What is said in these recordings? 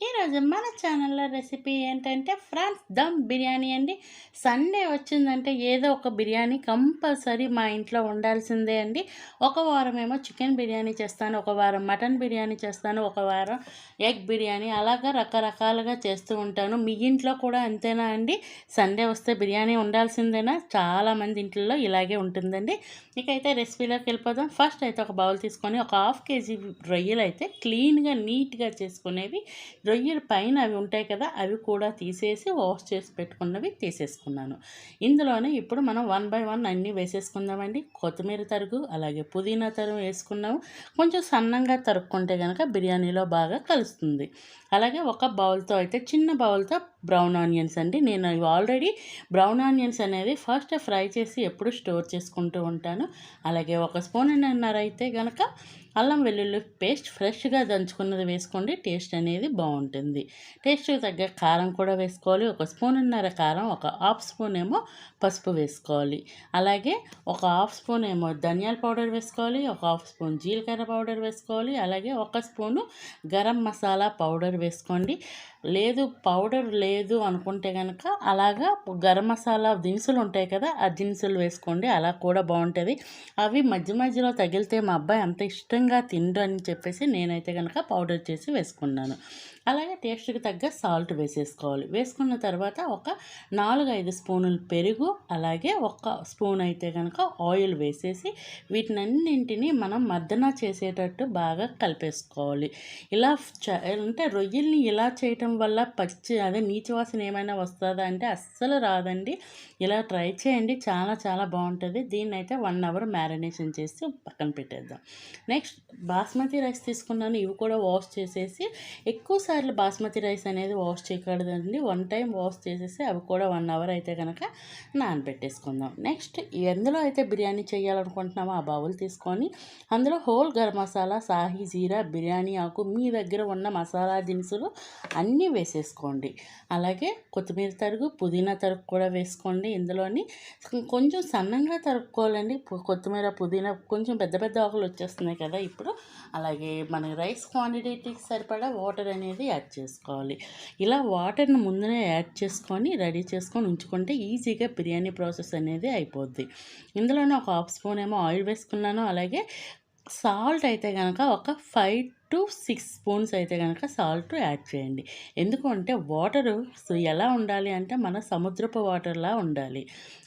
ఈరోజు మన ఛానల్లో రెసిపీ ఏంటంటే ఫ్రాన్స్ దమ్ బిర్యానీ అండి. సండే వచ్చిందంటే ఏదో ఒక బిర్యానీ కంపల్సరీ మా ఇంట్లో ఉండాల్సిందే అండి. ఒక వారం ఏమో చికెన్ బిర్యానీ చేస్తాను ఒక వారం మటన్ బిర్యానీ చేస్తాను ఒక వారం ఎగ్ బిర్యానీ అలాగా రకరకాలుగా చేస్తూ ఉంటాను. మీ ఇంట్లో కూడా అంతేనా అండి? సండే వస్తే బిర్యానీ ఉండాల్సిందేనా? చాలామంది ఇంట్లో ఇలాగే ఉంటుందండి. ఇకైతే రెసిపీలోకి వెళ్ళిపోదాం. ఫస్ట్ అయితే ఒక బౌల్ తీసుకొని ఒక హాఫ్ కేజీ రొయ్యలు అయితే క్లీన్గా నీట్గా చేసుకునేవి రొయ్యల పైన అవి ఉంటాయి కదా అవి కూడా తీసేసి వాష్ చేసి పెట్టుకున్నవి తీసేసుకున్నాను. ఇందులోనే ఇప్పుడు మనం వన్ బై వన్ అన్నీ వేసేసుకుందామండి. కొత్తిమీర తరుగు అలాగే పుదీనా తరుగు వేసుకున్నాము. కొంచెం సన్నంగా తరుక్కుంటే కనుక బిర్యానీలో బాగా కలుస్తుంది. అలాగే ఒక బౌల్తో అయితే చిన్న బౌల్తో బ్రౌన్ ఆనియన్స్ అండి. నేను ఇవి ఆల్రెడీ బ్రౌన్ ఆనియన్స్ అనేది ఫస్ట్ ఫ్రై చేసి ఎప్పుడు స్టోర్ చేసుకుంటూ ఉంటాను. అలాగే ఒక స్పూన్ అన్నారు అయితే కనుక అల్లం వెల్లుల్లి పేస్ట్ ఫ్రెష్గా దంచుకున్నది వేసుకోండి టేస్ట్ అనేది బాగుంటుంది. టేస్ట్కి తగ్గ కారం కూడా వేసుకోవాలి ఒక స్పూన్నర కారం ఒక హాఫ్ స్పూన్ ఏమో పసుపు వేసుకోవాలి. అలాగే ఒక హాఫ్ స్పూన్ ఏమో ధనియాల పౌడర్ వేసుకోవాలి ఒక హాఫ్ స్పూన్ జీలకర్ర పౌడర్ వేసుకోవాలి అలాగే ఒక స్పూను గరం మసాలా పౌడర్ వేసుకోండి. లేదు పౌడర్ లేదు అనుకుంటే కనుక అలాగా గరం మసాలా దినుసులు ఉంటాయి కదా ఆ దినుసులు వేసుకోండి అలా కూడా బాగుంటుంది. అవి మధ్య మధ్యలో తగిలితే మా అబ్బాయి అంత ఇష్టంగా తిండు అని చెప్పేసి నేనైతే కనుక పౌడర్ చేసి వేసుకున్నాను. అలాగే టేస్ట్కి తగ్గ సాల్ట్ వేసేసుకోవాలి. వేసుకున్న తర్వాత ఒక నాలుగు ఐదు స్పూనులు పెరుగు అలాగే ఒక స్పూన్ అయితే కనుక ఆయిల్ వేసేసి వీటినన్నింటినీ మనం మర్దన చేసేటట్టు బాగా కలిపేసుకోవాలి. ఇలా చ అంటే రొయ్యల్ని ఇలా చేయటం వల్ల పచ్చి అదే నీచు వాసన ఏమైనా వస్తుందా అంటే అస్సలు రాదండి. ఇలా ట్రై చేయండి. చాలా చాలా బాగుంటుంది. దీన్ని అయితే వన్ అవర్ మ్యారినేషన్ చేసి పక్కన పెట్టేద్దాం. నెక్స్ట్ బాస్మతి రైస్ తీసుకున్నాను. ఇవి కూడా వాష్ చేసేసి ఎక్కువ సార్లు బాస్మతి రైస్ అనేది వాష్ చేయకూడదండి. వన్ టైం వాష్ చేసేసి అవి కూడా వన్ అవర్ అయితే కనుక నానబెట్టేసుకుందాం. నెక్స్ట్ ఎందులో అయితే బిర్యానీ చేయాలనుకుంటున్నామో ఆ బౌల్ తీసుకొని అందులో హోల్ గరం మసాలా సాహి జీరా బిర్యానీ ఆకు మీ దగ్గర ఉన్న మసాలా దినుసులు అన్నీ వేసేసుకోండి. అలాగే కొత్తిమీర తరుగు పుదీనా తరుగు కూడా వేసుకోండి ఇందులోని. కొంచెం సన్నంగా తరుక్కోవాలండి. కొత్తిమీర పుదీనా కొంచెం పెద్ద పెద్ద ఆకులు వచ్చేస్తున్నాయి కదా ఇప్పుడు. అలాగే మన రైస్ క్వాంటిటీకి సరిపడా వాటర్ అనేది యాడ్ చేసుకోవాలి. ఇలా వాటర్ని ముందునే యాడ్ చేసుకొని రెడీ చేసుకొని ఉంచుకుంటే ఈజీగా బిర్యానీ ప్రాసెస్ అనేది అయిపోద్ది. ఇందులోనే ఒక హాఫ్ స్పూన్ ఏమో ఆయిల్ వేసుకున్నాను. అలాగే సాల్ట్ అయితే కనుక ఒక ఫైవ్ టూ సిక్స్ స్పూన్స్ అయితే కనుక సాల్ట్ యాడ్ చేయండి. ఎందుకంటే వాటరు ఎలా ఉండాలి అంటే మన సముద్రపు వాటర్లా ఉండాలి.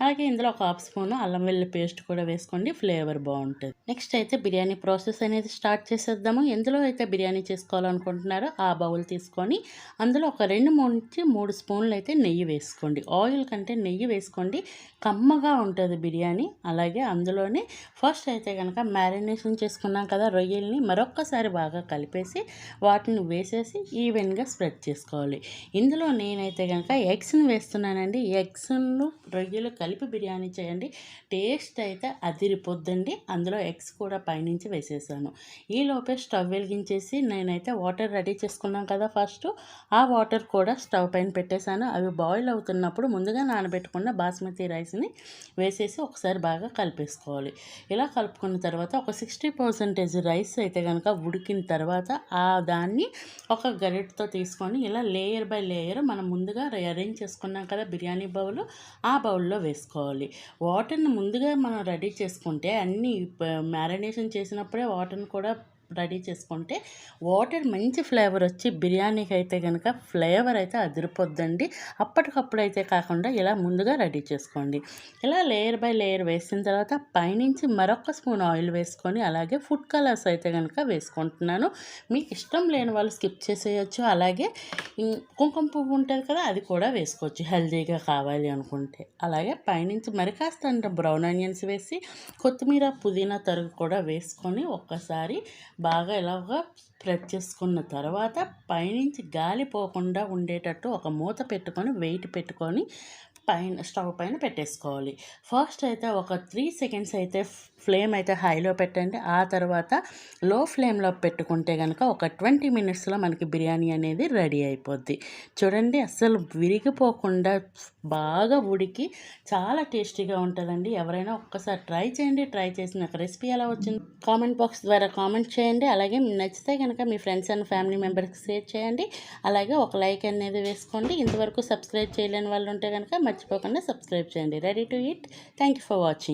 అలాగే ఇందులో ఒక హాఫ్ స్పూన్ అల్లం వెల్లి పేస్ట్ కూడా వేసుకోండి ఫ్లేవర్ బాగుంటుంది. నెక్స్ట్ అయితే బిర్యానీ ప్రాసెస్ అనేది స్టార్ట్ చేసేద్దాము. ఎందులో అయితే బిర్యానీ చేసుకోవాలనుకుంటున్నారో ఆ బౌల్ తీసుకొని అందులో ఒక రెండు నుంచి మూడు స్పూన్లు అయితే నెయ్యి వేసుకోండి. ఆయిల్ కంటే నెయ్యి వేసుకోండి. కమ్మగా ఉంటుంది బిర్యానీ. అలాగే అందులోనే ఫస్ట్ అయితే కనుక మ్యారినేషన్ చేసుకున్నాం కదా రొయ్యల్ని మరొక్కసారి బాగా కలిపేసి వాటిని వేసేసి ఈవెన్గా స్ప్రెడ్ చేసుకోవాలి. ఇందులో నేనైతే కనుక ఎగ్స్ని వేస్తున్నానండి. ఎగ్స్ను రొయ్యలు కలిపి బిర్యానీ చేయండి. టేస్ట్ అయితే అదిరిపోద్దండి. అందులో ఎగ్స్ కూడా పైనుంచి వేసేసాను. ఈలోపే స్టవ్ వెలిగించేసి నేనైతే వాటర్ రెడీ చేసుకున్నాం కదా ఫస్ట్. ఆ వాటర్ కూడా స్టవ్ పైన పెట్టేశాను. అవి బాయిల్ అవుతున్నప్పుడు ముందుగా నానబెట్టుకున్న బాస్మతి రైస్ని వేసేసి ఒకసారి బాగా కలిపేసుకోవాలి. ఇలా కలుపుకున్న తర్వాత ఒక సిక్స్టీ పర్సెంటేజ్ రైస్ అయితే కనుక ఉడికిన తర్వాత ఆ దాన్ని ఒక గరిటతో తీసుకొని ఇలా లేయర్ బై లేయర్ మనం ముందుగా అరేంజ్ చేసుకున్నాం కదా బిర్యానీ బౌల్ ఆ బౌల్లో వేసుకోవాలి. వాటర్ని ముందుగా మనం రెడీ చేసుకుంటే అన్నీ మ్యారినేషన్ చేసినప్పుడే వాటర్ని కూడా రెడీ చేసుకుంటే వాటర్ మంచి ఫ్లేవర్ వచ్చి బిర్యానీకి అయితే కనుక ఫ్లేవర్ అయితే అదిరిపోద్దండి. అప్పటికప్పుడు అయితే కాకుండా ఇలా ముందుగా రెడీ చేసుకోండి. ఇలా లేయర్ బై లేయర్ వేసిన తర్వాత పైనుంచి మరొక స్పూన్ ఆయిల్ వేసుకొని అలాగే ఫుడ్ కలర్స్ అయితే కనుక వేసుకుంటున్నాను. మీకు ఇష్టం లేని వాళ్ళు స్కిప్ చేసేయచ్చు. అలాగే కుంకుమ పువ్వు ఉంటుంది కదా అది కూడా వేసుకోవచ్చు. హెల్దీగా కావాలి అనుకుంటే. అలాగే పైనుంచి మరి కాస్త బ్రౌన్ ఆనియన్స్ వేసి కొత్తిమీర పుదీనా తరుగు కూడా వేసుకొని ఒక్కసారి బాగా ఇలాగా స్ప్రెడ్ చేసుకున్న తర్వాత పైనుంచి గాలి పోకుండా ఉండేటట్టు ఒక మూత పెట్టుకొని వెయిట్ పెట్టుకొని పైన స్టవ్ పైన పెట్టేసుకోవాలి. ఫస్ట్ అయితే ఒక త్రీ సెకండ్స్ అయితే ఫ్లేమ్ అయితే హైలో పెట్టండి. ఆ తర్వాత లో ఫ్లేమ్లో పెట్టుకుంటే కనుక ఒక ట్వంటీ మినిట్స్లో మనకి బిర్యానీ అనేది రెడీ అయిపోద్ది. చూడండి అస్సలు విరిగిపోకుండా బాగా ఉడికి చాలా టేస్టీగా ఉంటుందండి. ఎవరైనా ఒక్కసారి ట్రై చేయండి. ట్రై చేసి నాకు రెసిపీ ఎలా వచ్చింది కామెంట్ బాక్స్ ద్వారా కామెంట్ చేయండి. అలాగే నచ్చితే కనుక మీ ఫ్రెండ్స్ అండ్ ఫ్యామిలీ మెంబర్స్కి షేర్ చేయండి. అలాగే ఒక లైక్ అనేది వేసుకోండి. ఇంతవరకు సబ్స్క్రైబ్ చేయలేని వాళ్ళు ఉంటే కనుక మర్చిపోకుండా సబ్స్క్రైబ్ చేయండి. Ready to eat. Thank you for watching.